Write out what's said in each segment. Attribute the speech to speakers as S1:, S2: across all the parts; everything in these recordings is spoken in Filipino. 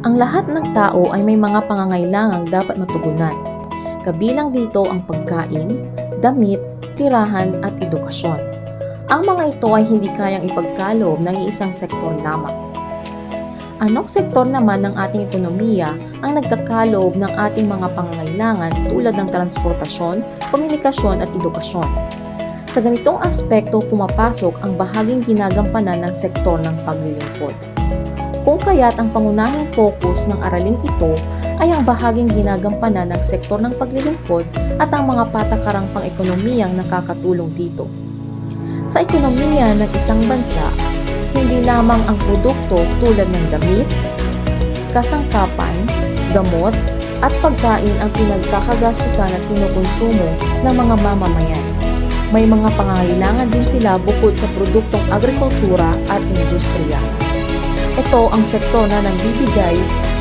S1: Ang lahat ng tao ay may mga pangangailangang dapat matugunan. Kabilang dito ang pagkain, damit, tirahan at edukasyon. Ang mga ito ay hindi kayang ipagkaloob ng iisang sektor lamang. Anong sektor naman ng ating ekonomiya ang nagkakaloob ng ating mga pangangailangan tulad ng transportasyon, komunikasyon at edukasyon? Sa ganitong aspekto pumapasok ang bahaging ginagampanan ng sektor ng paglilingkod. Kung kaya't ang pangunahing focus ng araling ito ay ang bahaging ginagampanan ng sektor ng paglilingkod at ang mga patakarang pang-ekonomiyang nakakatulong dito. Sa ekonomiya ng isang bansa, hindi lamang ang produkto tulad ng damit, kasangkapan, gamot, at pagkain ang pinagkakagastusan at kinukonsumo ng mga mamamayan. May mga pangangailangan din sila bukod sa produktong agrikultura at industriya. Ito ang sektor na nagbibigay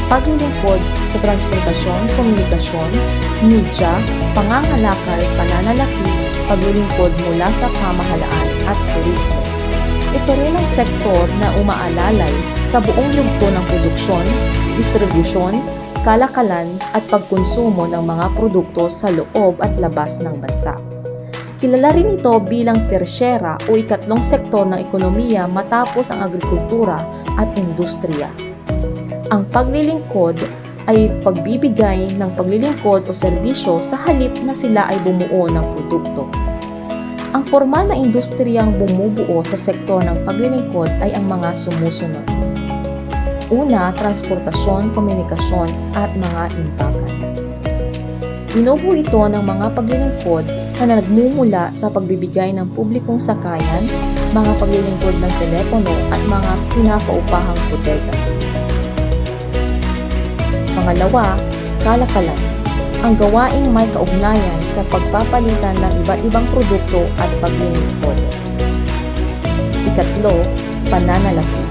S1: paglilingkod sa transportasyon, komunikasyon, media, pangangalakal, pananalapi, paglilingkod mula sa pamahalaan at turismo. Ito rin ang sektor na umaalalay sa buong yugto ng produksyon, distribusyon, kalakalan at pagkonsumo ng mga produkto sa loob at labas ng bansa. Kilala rin ito bilang tersyera o ikatlong sektor ng ekonomiya matapos ang agrikultura at industriya. Ang paglilingkod ay pagbibigay ng paglilingkod o serbisyo sa halip na sila ay bumuo ng produkto. Ang formal na industriyang bumubuo sa sektor ng paglilingkod ay ang mga sumusunod. Una, transportasyon, komunikasyon at mga imbakan. Binubuo ito ng mga paglilingkod na nagmumula sa pagbibigay ng publikong sakayan, mga paglilingkod ng telepono at mga pinapaupahang bodega. Pangalawa, kalakalan. Ang gawaing may kaugnayan sa pagpapalitan ng iba't ibang produkto at paglilingkod. Ikatlo, pananalapi.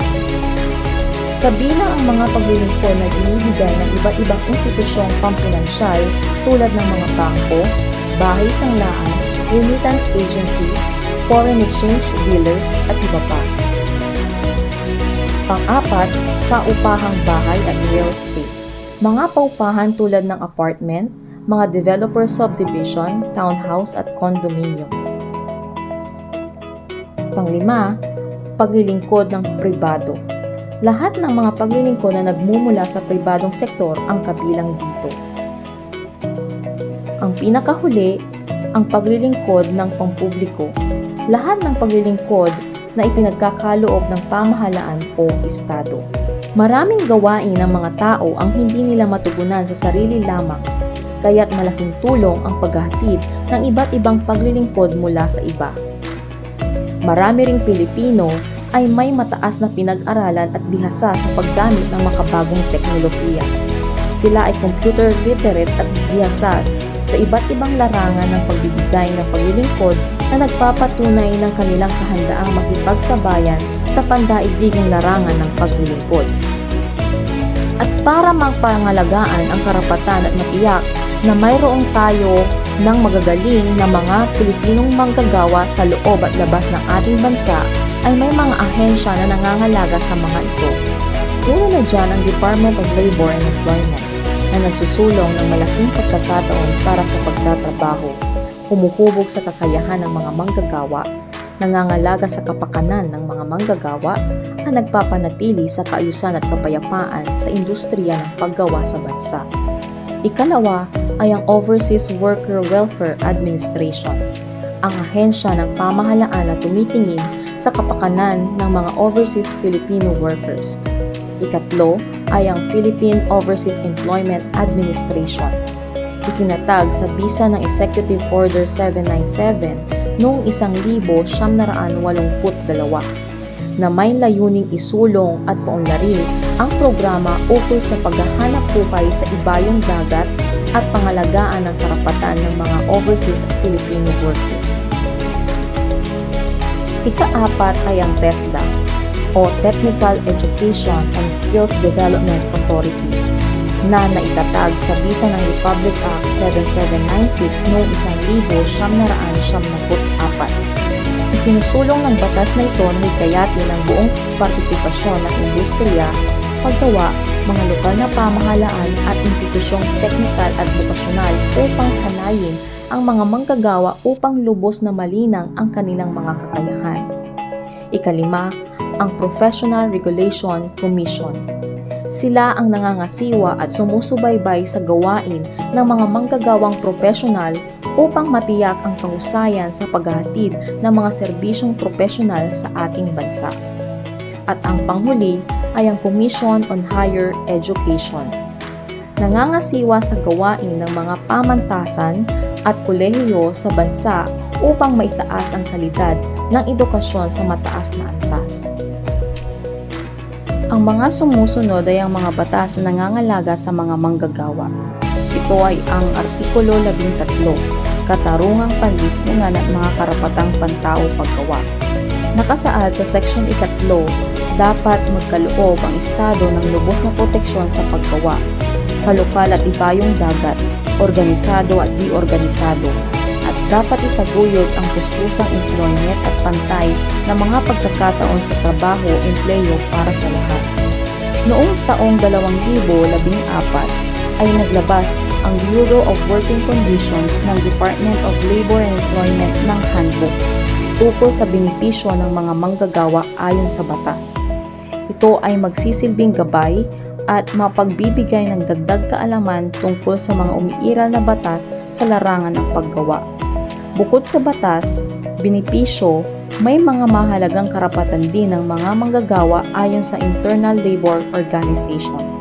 S1: Kabilang ang mga paglilingkod na binibigay ng iba't ibang institusyong pampinansyal tulad ng mga bangko, bahay sanglaan, remittance agency, foreign exchange dealers at iba pa. Pang-apat, paupahang bahay at real estate. Mga paupahan tulad ng apartment, mga developer subdivision, townhouse at condominium. Panglima, paglilingkod ng pribado. Lahat ng mga paglilingkod na nagmumula sa pribadong sektor ang kabilang dito. Ang pinakahuli, ang paglilingkod ng pampubliko. Lahat ng paglilingkod na ipinagkakaloob ng pamahalaan o estado. Maraming gawain ng mga tao ang hindi nila matugunan sa sarili lamang, kaya't malaking tulong ang paghahatid ng iba't ibang paglilingkod mula sa iba. Marami ring Pilipino ay may mataas na pinag-aralan at bihasa sa paggamit ng makabagong teknolohiya. Sila ay computer literate at bihasa sa iba't ibang larangan ng pagbibigay ng paglilingkod na nagpapatunay ng kanilang kahandaang makipagsabayan sa pandaigdigang larangan ng paglilingkod. At para mapangalagaan ang karapatan at matiyak na mayroong tayo ng magagaling na mga Pilipinong manggagawa sa loob at labas ng ating bansa ay may mga ahensya na nangangalaga sa mga ito. Una na dyan ang Department of Labor and Employment na nagsusulong ng malaking pagkakataon para sa pagtatrabaho, humuhubog sa kakayahan ng mga manggagawa, nangangalaga sa kapakanan ng mga manggagawa, at nagpapanatili sa kaayusan at kapayapaan sa industriya ng paggawa sa bansa. Ikalawa ay ang Overseas Worker Welfare Administration, ang ahensya ng pamahalaan na tumitingin sa kapakanan ng mga overseas Filipino workers. Ikatlo ay ang Philippine Overseas Employment Administration. Itinatag sa bisa ng Executive Order 797 noong 1982 na may layuning isulong at paunlarin ang programa ukol sa paghahanap buhay sa ibayong dagat at pangalagaan ng karapatan ng mga overseas Filipino workers. Ika-apat ay ang TESDA o Technical Education and Skills Development Authority na naitatag sa bisa ng Republic Act 7796 noong 1974. Isinusulong ng batas na ito na hikayatin ang buong partisipasyon ng industriya, paggawa, mga lokal na pamahalaan at institusyong teknikal at vokasyonal upang sanayin ang mga manggagawa upang lubos na malinang ang kanilang mga kakayahan. Ikalima, ang Professional Regulation Commission. Sila ang nangangasiwa at sumusubaybay sa gawain ng mga manggagawang profesional upang matiyak ang kahusayan sa paghahatid ng mga serbisyong profesional sa ating bansa. At ang panghuli ay ang Commission on Higher Education. Nangangasiwa sa gawain ng mga pamantasan at kolehiyo sa bansa upang maitaas ang kalidad ng edukasyon sa mataas na antas. Ang mga sumusunod ay ang mga batas na nangangalaga sa mga manggagawa. Ito ay ang Artikulo 13, Katarungang Panlipunan at mga karapatang pantao paggawa. Nakasaad sa Section 3, dapat magkaloob ang Estado ng lubos na proteksyon sa paggawa sa lokal at ibayong dagat, organisado at di-organisado, at dapat itaguyod ang puspusang employment at pantay na mga pagkakataon sa trabaho empleyo para sa lahat. Noong taong 2014 ay naglabas ang Bureau of Working Conditions ng Department of Labor and Employment ng handbook tungkol sa benepisyo ng mga manggagawa ayon sa batas. Ito ay magsisilbing gabay at mapagbibigay ng dagdag kaalaman tungkol sa mga umiiral na batas sa larangan ng paggawa. Bukod sa batas, benepisyo, may mga mahalagang karapatan din ng mga manggagawa ayon sa Internal Labor Organization.